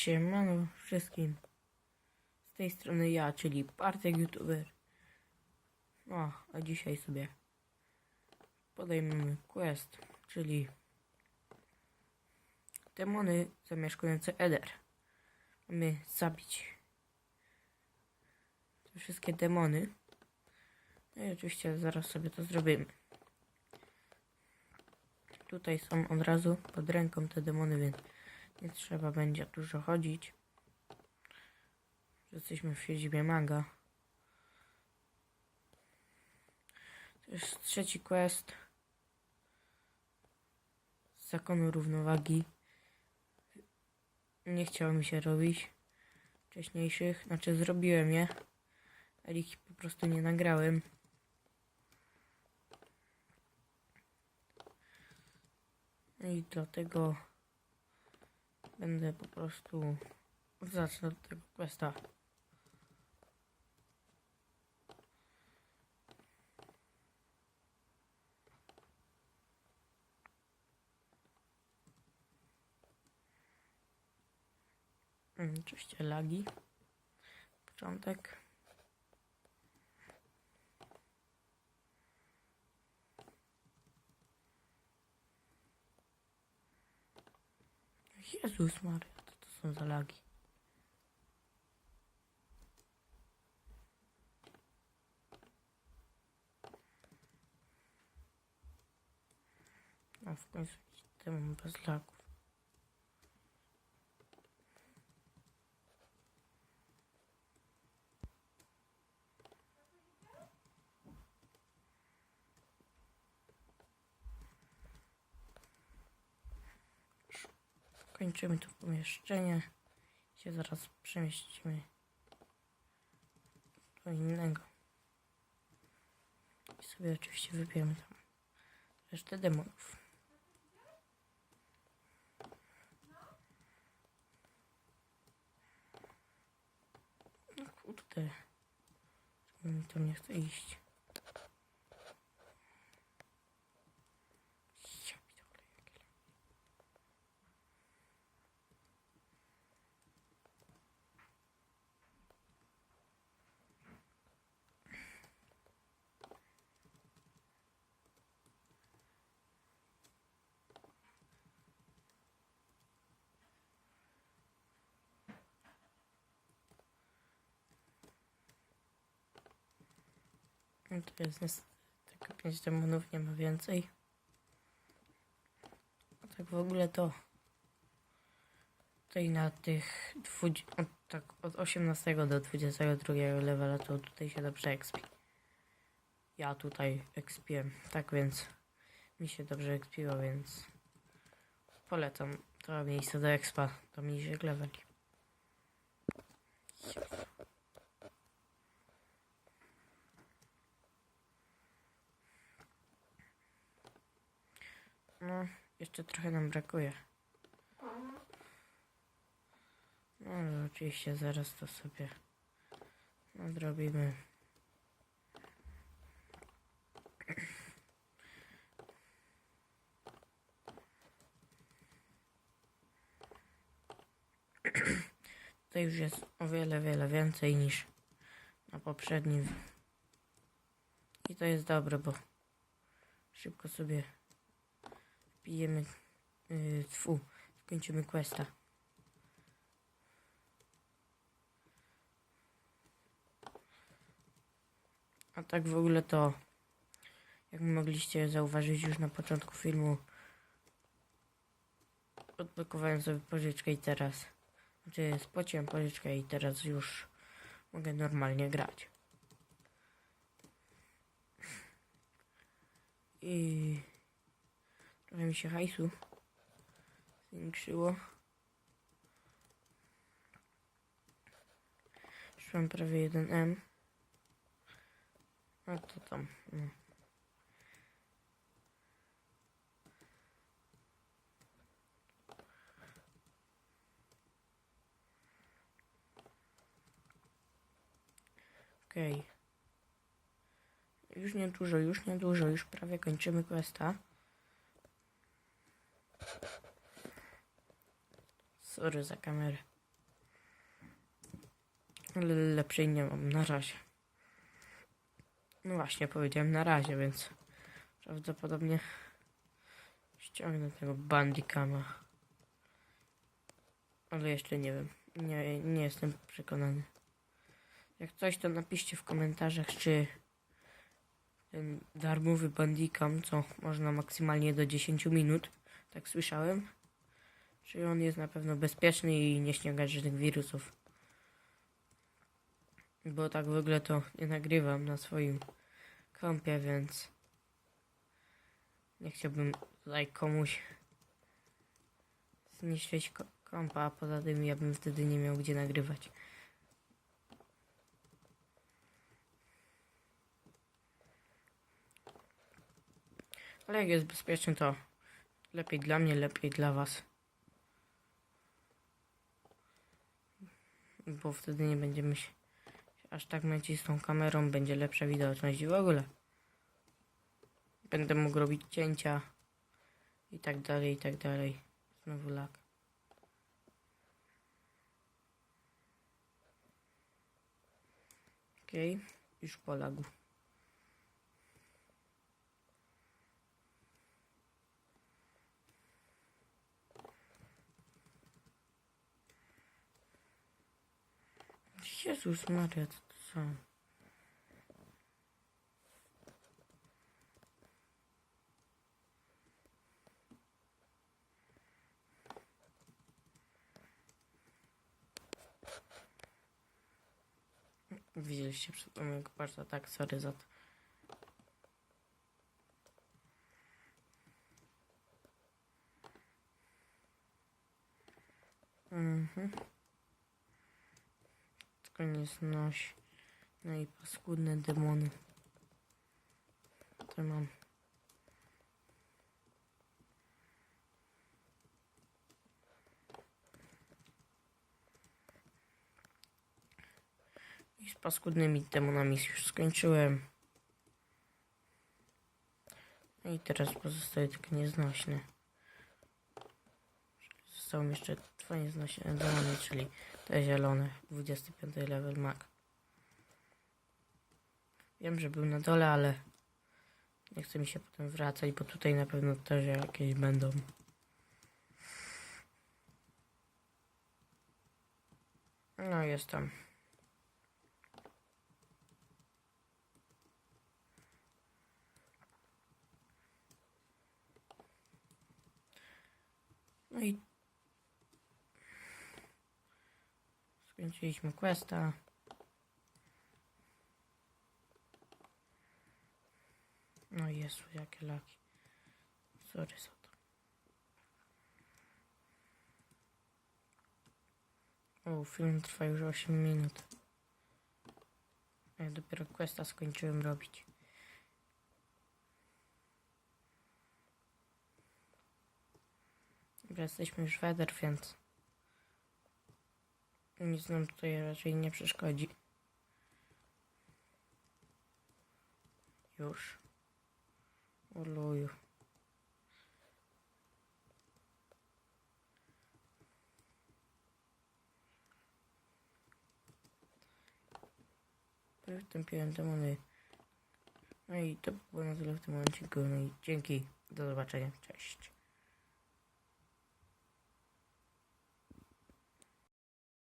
Siemano wszystkim. Z tej strony ja, czyli Bartek YouTuber. No, a dzisiaj sobie podejmiemy quest, czyli demony zamieszkujące Eder. Mamy zabić te wszystkie demony. No i oczywiście zaraz sobie to zrobimy. Tutaj są od razu pod ręką te demony, więc nie trzeba będzie dużo chodzić. Jesteśmy w siedzibie maga. To jest trzeci quest. Z zakonu równowagi. Nie chciało mi się robić wcześniejszych. Znaczy zrobiłem je, ale ich po prostu nie nagrałem. No i dlatego będę po prostu zacznę od tego questa. Mm, Oczywiście lagi. Początek. Jezus Maria, co to są za lagi? A w końcu temu bez lagów. Kończymy to pomieszczenie. Się zaraz przemieścimy do innego. I sobie oczywiście wybierzemy tam resztę demonów. No kurde. Mi to nie chce iść. Ja pitole, jakie No to jest niestety tylko 5 demonów, nie ma więcej. A tak w ogóle to tutaj na tych 20, od, tak od 18 do 22 levela to tutaj się dobrze expi. Ja tutaj expiłem, tak więc mi się dobrze expiło, więc polecam to miejsce do expa, do mniejszych leveli. No, jeszcze trochę nam brakuje. No, ale oczywiście zaraz to sobie nadrobimy. Tutaj już jest o wiele, wiele więcej niż na poprzednim. I to jest dobre, bo szybko sobie pijemy, yy, tfu, skończymy questa. A tak w ogóle to, jak mogliście zauważyć już na początku filmu, odblokowałem sobie pożyczkę i teraz, znaczy spłaciłem pożyczkę i teraz już mogę normalnie grać. I trochę mi się hajsu zwiększyło. Już mam prawie 1M. A to tam. No. Okej. Już nie dużo, już nie dużo, już prawie kończymy questa. Sorry za kamerę. Ale lepszej nie mam na razie. No właśnie, powiedziałem na razie, więc prawdopodobnie ściągnę tego bandicama. Ale jeszcze nie wiem. Nie, nie jestem przekonany. Jak coś, to napiszcie w komentarzach, czy ten darmowy bandicam, co można maksymalnie do 10 minut, tak słyszałem, czy on jest na pewno bezpieczny i nie ściąga żadnych wirusów. Bo tak w ogóle to nie nagrywam na swoim kompie, więc nie chciałbym tutaj komuś zniszczyć ko- kompa, a poza tym ja bym wtedy nie miał gdzie nagrywać. Ale jak jest bezpieczny, to lepiej dla mnie, lepiej dla was. Bo wtedy nie będziemy się aż tak męczyć z tą kamerą, będzie lepsza widoczność w ogóle. Będę mógł robić cięcia i tak dalej, i tak dalej. Znowu lag. Okej, już po Jezus Maria, co to są? Widzieliście przed mojego bardzo tak, sorry za to. Mhm. Znoś. No i paskudne demony. To mam. I z paskudnymi demonami już skończyłem. No i teraz pozostaje tylko nieznośny. Zostały mi jeszcze dwa nieznośne demony, czyli te zielone, 25 level mag. Wiem, że był na dole, ale nie chce mi się potem wracać, bo tutaj na pewno też jakieś będą. No jest tam. No i skończyliśmy questa. No Jezu, jakie laki. Sorry za to. O, film trwa już 8 minut. Ja dopiero questa skończyłem robić. Dobra, jesteśmy już weder, więc nic nam tutaj raczej nie przeszkodzi. Już. Oluju. Wystąpiłem demony. No i to było na tyle w tym momencie. No i dzięki. Do zobaczenia. Cześć.